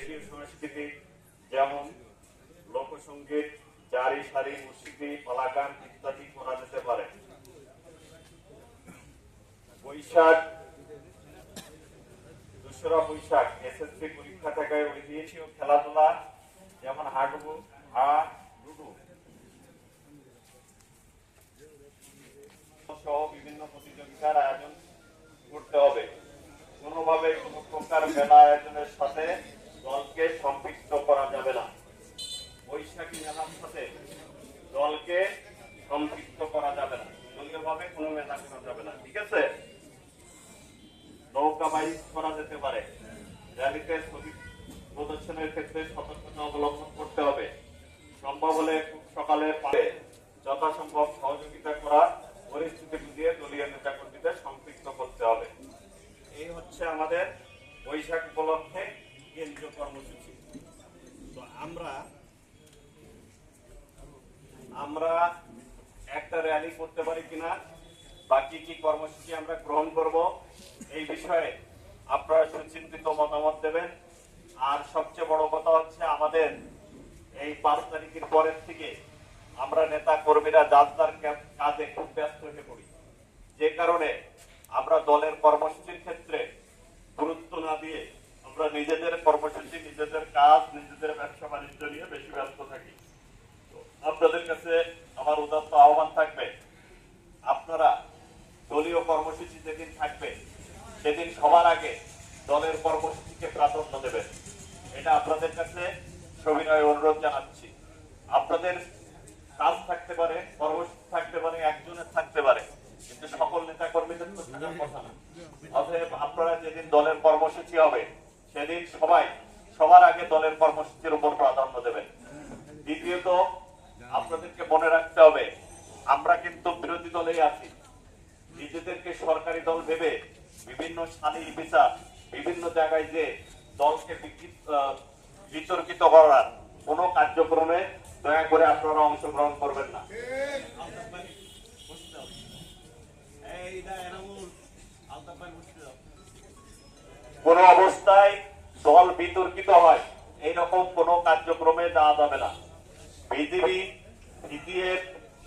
দেশীয় সংস্কৃতি, যেমন লোকসঙ্গীত জারি সারি মুসিকি পালাগান ইত্যাদি করা যেতে পারে। বৈশাখ, দোসরা বৈশাখ, এসএসসি পরীক্ষা থেকে ঐতিহ্য খেলাধুলা, যেমন হাডুডু হা, লুডু। সহ বিভিন্ন প্রতিযোগিতার আয়োজন করতে হবে। কোনোভাবে কোনো প্রকার মেলা আয়োজনের সাথে দলকে সম্পৃক্ত করা যাবে না বৈশাখী মেলার সাথে দলকে সম্পৃক্ত করা যাবে না। দলীয়ভাবে কোনো মেলা করা যাবে না, ঠিক আছে? নৌকা বাইক করা যেতে পারে। র্যালিতে প্রদর্শনের ক্ষেত্রে সতর্কতা অবলম্বন করতে হবে। সম্ভব হলে খুব সকালে পারে। যথাসম্ভব সহযোগিতা করা, পরিস্থিতি বুঝিয়ে দলীয় নেতা কর্মীদের সম্পৃক্ত করতে হবে। এই হচ্ছে আমাদের বৈশাখ উপলক্ষে কেন্দ্রীয় কর্মসূচি। তো আমরা আমরা একটা র্যালি করতে পারি কিনা, বাকি কি কর্মসূচি আমরা গ্রহণ করব, এই বিষয়ে আপনারা সুচিন্তিত মতামত দেবেন। আর সবচেয়ে বড় কথা হচ্ছে আমাদের এই পাঁচ তারিখের পরের থেকে আমরা নেতা কর্মীরা যার কা- কাজে খুব ব্যস্ত হয়ে পড়ি। যে কারণে আমরা দলের কর্মসূচির ক্ষেত্রে গুরুত্ব না দিয়ে আমরা নিজেদের কর্মসূচি, নিজেদের কাজ, নিজেদের ব্যবসা বাণিজ্য নিয়ে বেশি ব্যস্ত থাকি। আপনাদের কাছে আমার উদাত্ত আহ্বান থাকবে। আপনারা দলীয় কর্মসূচি যেদিন থাকবে, সেদিন সবার আগে দলের কর্মসূচিকে প্রাধান্য দেবেন। এটা আপনাদের কাছে সবিনয় অনুরোধ জানাচ্ছি। আপনাদের কাজ থাকতে পারে, কর্মসূচি থাকতে পারে, একজনের থাকতে পারে, কিন্তু সকল নেতা কর্মীদের তো থাকার কথা না। অতএব আপনারা যেদিন দলের কর্মসূচি হবে, সেদিন সবাই সবার আগে দলের কর্মসূচির উপর প্রাধান্য দেবেন। দ্বিতীয়ত আপনাদেরকে মনে রাখতে হবে, আমরা কিন্তু বিরোধী দলেই আছি। নিজেদেরকে সরকারি দল ভেবে বিভিন্ন শালীর বিচার, বিভিন্ন জায়গায় যে দলকে বিতর্কিত করার কোনো কার্যক্রমে দয়া করে আপনারা অংশগ্রহণ করবেন না। কোন অবস্থায় দল বিতর্কিত হয়, এইরকম কোন কার্যক্রমে যাওয়া যাবে না। বিজেপি বিডিএফ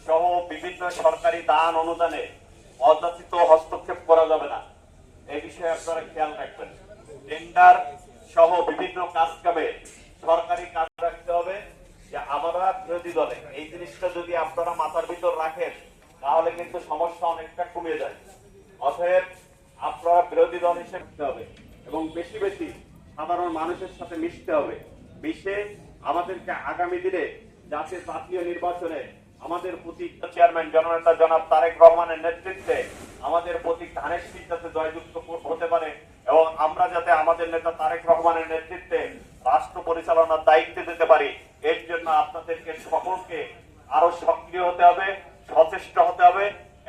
সহ বিভিন্ন সরকারি দান অনুদানে অযাচিত হস্তক্ষেপ করা যাবে না। এই বিষয়ে আপনারা খেয়াল রাখবেন। টেন্ডার সহ বিভিন্ন কাজ কামে সরকারি কাজ রাখতে হবে যে আমরা বিরোধী দলে। এই জিনিসটা যদি আপনারা মাথার ভিতর রাখেন, তাহলে কিন্তু সমস্যা অনেকটা কমে যায়। অতএব আপনারা বিরোধী দল হিসেবে হবে এবং বেশি বেশি সাধারণ মানুষের সাথে মিশতে হবে। মিশে আমাদেরকে আগামী দিনে যাতে জাতীয় নির্বাচনে আমাদের প্রতীক চেয়ারম্যান জননেতা জনাব তারেক রহমানের নেতৃত্বে আমাদের প্রতীক ধানের যাতে জয়যুক্ত হতে পারে এবং আমরা যাতে আমাদের নেতা তারেক রহমানের নেতৃত্বে রাষ্ট্র পরিচালনার দায়িত্ব দিতে পারি, এর জন্য আপনাদেরকে সকলকে আরও সক্রিয় হতে হবে, সচেষ্ট হতে হবে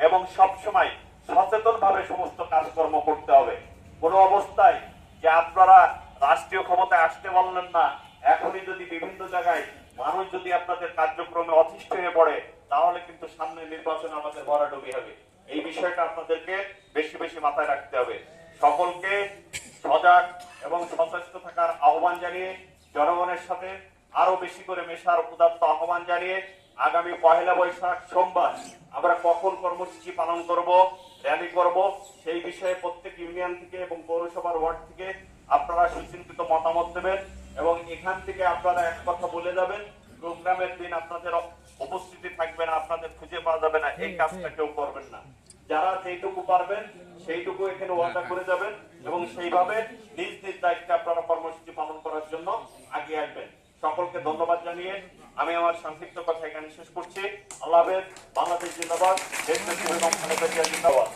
এবং সবসময় সচেতন ভাবে সমস্ত কাজকর্ম করতে হবে। কোন অবস্থায় যে আপনারা রাষ্ট্রীয় ক্ষমতায় আসতে পারলেন না, এখনই যদি বিভিন্ন জায়গায় মানুষ যদি আপনাদের কার্যক্রমে অতিষ্ঠ হয়ে পড়ে, তাহলে কিন্তু সামনে নির্বাচন আমাদের ভরাডুবি হবে। এই বিষয়টা আপনাদেরকে বেশি বেশি মাথায় রাখতে হবে। সকলকে সজাগ এবং সচেষ্ট থাকার আহ্বান জানিয়ে, জনগণের সাথে আরও বেশি করে মেশার উদাত্ত আহ্বান জানিয়ে, আগামী পহেলা বৈশাখ সোমবার আমরা কখন কর্মসূচি পালন করব র্যালি করব, সেই বিষয়ে প্রত্যেক ইউনিয়ন থেকে এবং পৌরসভার ওয়ার্ড থেকে আপনারা সুচিন্তিত মতামত দেবেন। এবং এখান থেকে আপনারা এক কথা বলে যাবেন প্রোগ্রামের দিন আপনাদের উপস্থিতি থাকবে না আপনাদের খুঁজে পাওয়া যাবে না এই কাজটা কেউ করবেন না। যারা যেইটুকু পারবেন সেইটুকু এখানে ওয়াদা করে যাবেন এবং সেইভাবে নিজ নিজ দায়িত্বে আপনারা কর্মসূচি পালন করার জন্য আগে আসবেন। সকলকে ধন্যবাদ জানিয়ে আমি আমার সংক্ষিপ্ত কথা এখানে শেষ করছি। আল্লাহ হাফেজ বাংলাদেশ জিন্দাবাদ জিন্দাবাদ।